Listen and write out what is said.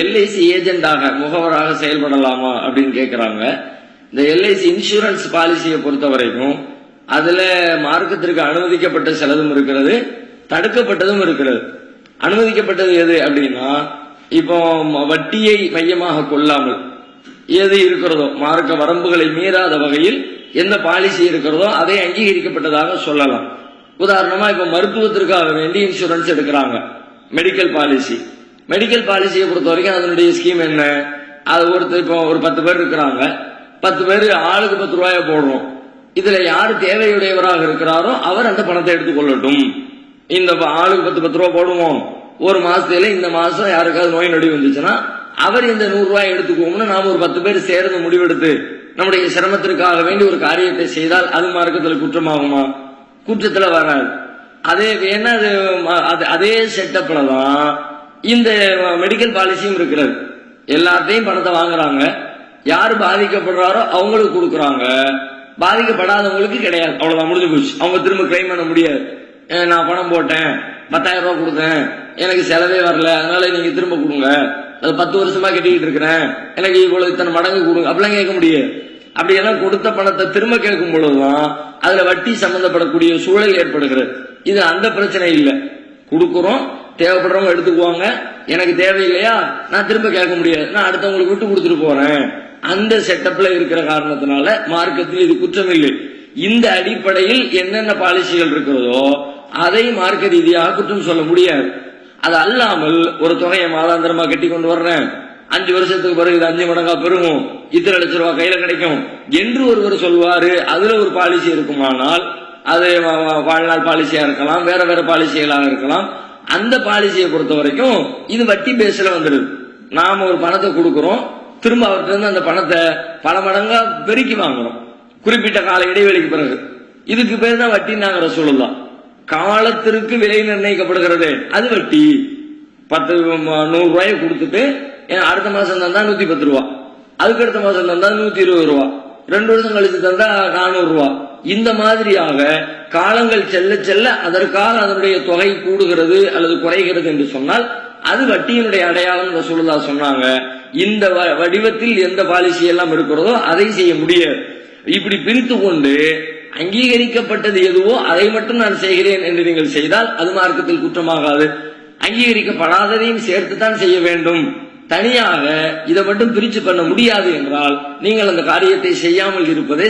LIC ஏஜென்டாக முகவராக செயல்படலாமா அப்படின்னு கேட்குறாங்க இந்த எல்ஐசி இன்சூரன்ஸ் பாலிசியை பொறுத்த வரைக்கும் அதுல மார்க்கத்திற்கு அனுமதிக்கப்பட்ட செலவும் இருக்கிறது தடுக்கப்பட்டதும் இருக்கிறது. அனுமதிக்கப்பட்டது எது அப்படின்னா இப்போ வட்டியை மையமாக கொள்ளாமல் எது இருக்கிறதோ மார்க்க வரம்புகளை மீறாத வகையில் எந்த பாலிசி இருக்கிறதோ அதை அங்கீகரிக்கப்பட்டதாக சொல்லலாம். உதாரணமா இப்ப மருத்துவத்திற்காக வேண்டி இன்சூரன்ஸ் எடுக்கிறாங்க. Medical policy. மெடிக்கல் பாலிசியை பொறுத்த வரைக்கும் அதனுடைய ஸ்கீம் என்ன? அது ஒருத்தர் இப்போ ஒரு பத்து பேர் இருக்கிறாங்க. பத்து பேர் ஆளுக்கு பத்து ரூபாய போடுறோம். இதுல யார் தேவையுடையவராக இருக்கிறாரோ அவர் அந்த பணத்தை எடுத்துக்கொள்ளட்டும் இந்த ஆளுக்கு பத்து பத்து ரூபா போடுவோம். ஒரு மாசத்துல இந்த மாசம் யாருக்காவது நோய் நொடி வந்துச்சுன்னா அவர் இந்த நூறு ரூபாய் எடுத்துக்குவோம்னு நாம ஒரு பத்து பேர் சேர்ந்து முடிவெடுத்து நம்முடைய சிரமத்திற்காக வேண்டி ஒரு காரியத்தை செய்தால் அது மார்க்கத்தில் குற்றமாகுமா? குற்றத்துல வராது. அதே வேணா அது அது- அதே செட்டப்ல தான் இந்த மெடிக்கல் பாலிசியும் இருக்கிறது. எல்லாத்தையும் பணத்தை வாங்குறாங்க. யாரு பாதிக்கப்படுறாரோ அவங்களுக்கு கொடுக்குறாங்க. பாதிக்கப்படாதவங்களுக்கு கிடையாது. அவ்வளவுதான் முடிஞ்சு போச்சு. அவங்க திரும்ப கிளைம் பண்ண முடியாது. நான் பணம் போட்டேன். பத்தாயிரம் ரூபாய் கொடுத்தேன். எனக்கு செலவே வரல. அதனால நீங்க திரும்ப கொடுங்க. அது பத்து வருஷமா கட்டிக்கிட்டு இருக்கிறேன். எனக்கு இவ்வளவு இத்தனை மடங்கு கொடுங்க. அப்படிலாம் கேட்க முடியாது. அப்படியெல்லாம் கொடுத்த பணத்தை திரும்ப கேட்கும் பொழுதுதான் அதுல வட்டி சம்பந்தப்படக்கூடிய சூழல் ஏற்படுகிறது. இது அந்த பிரச்சனை இல்லை. கொடுக்குறோம். தேவைப்படுறவங்க எடுத்துக்குவாங்க. எனக்கு தேவையில்லையா? நான் திரும்ப கேட்க முடியாது. நான் அடுத்தவங்களுக்கு விட்டு கொடுத்துட்டு போறேன். அந்த செட்டப்ல இருக்கிற காரணத்தினால மார்க்கத்தில் இது குற்றம் இல்லை இந்த அடிப்படையில் என்னென்ன பாலிசிகள் இருக்கிறதோ அதை மார்க்க ரீதியாக குற்றம் சொல்ல முடியாது. அது அல்லாமல் ஒரு தொகையை மாதாந்திரமா கட்டி கொண்டு வர்றேன். அஞ்சு வருஷத்துக்கு பிறகு இது அஞ்சு மடங்கா பெருகும். இத்தனை லட்ச ரூபாய் கையில கிடைக்கும் என்று ஒருவர் சொல்வாரு அதுல ஒரு பாலிசி இருக்குமானால் அது வாழ்நாள் பாலிசியா இருக்கலாம் வேற வேற பாலிசிகளாக இருக்கலாம். அந்த பாலிசியை பொறுத்த வரைக்கும் இது வட்டி பேஸ்ல வந்துடுது நாம ஒரு பணத்தை கொடுக்கறோம். திரும்ப அவர்கிட்ட இருந்து அந்த பணத்தை பல மடங்கா பெருக்கி வாங்குறோம். குறிப்பிட்ட கால இடைவெளிக்கு பிறகு. இதுக்கு பேர் தான் வட்டி நாங்கிற சொல்லலாம் காலத்திற்கு விலை நிர்ணயிக்கப்படுகிறது அது வட்டி. பத்து நூறு ரூபாயை கொடுத்துட்டு ஏன் அடுத்த மாசம் தந்தா நூத்தி பத்து ரூபா. அதுக்கு அடுத்த மாசம் தந்தா நூத்தி இருபது ரூபா. ரெண்டு வருஷம் கழிச்சு தந்தா நானூறு ரூபா. இந்த மாதிரியாக காலங்கள் செல்ல செல்ல அதற்காக அதனுடைய தொகை கூடுகிறது அல்லது குறைகிறது என்று சொன்னால் அது வட்டியினுடைய அடையாளம் ரசூலுல்லா சொன்னாங்க. இந்த வ- வடிவத்தில் எந்த பாலிசி எல்லாம் இருக்கிறதோ அதை செய்ய முடியாது. இப்படி பிரித்து கொண்டு அங்கீகரிக்கப்பட்டது எதுவோ அதை மட்டும் நான் செய்கிறேன் என்று நீங்கள் செய்தால் அது மார்க்கத்தில் குற்றமாகாது. அங்கீகரிக்கப்படாததையும் சேர்த்துத்தான் செய்ய வேண்டும். தனியாக இதை மட்டும் பிரிச்சு பண்ண முடியாது என்றால் நீங்கள் அந்த காரியத்தை செய்யாமல் இருப்பதே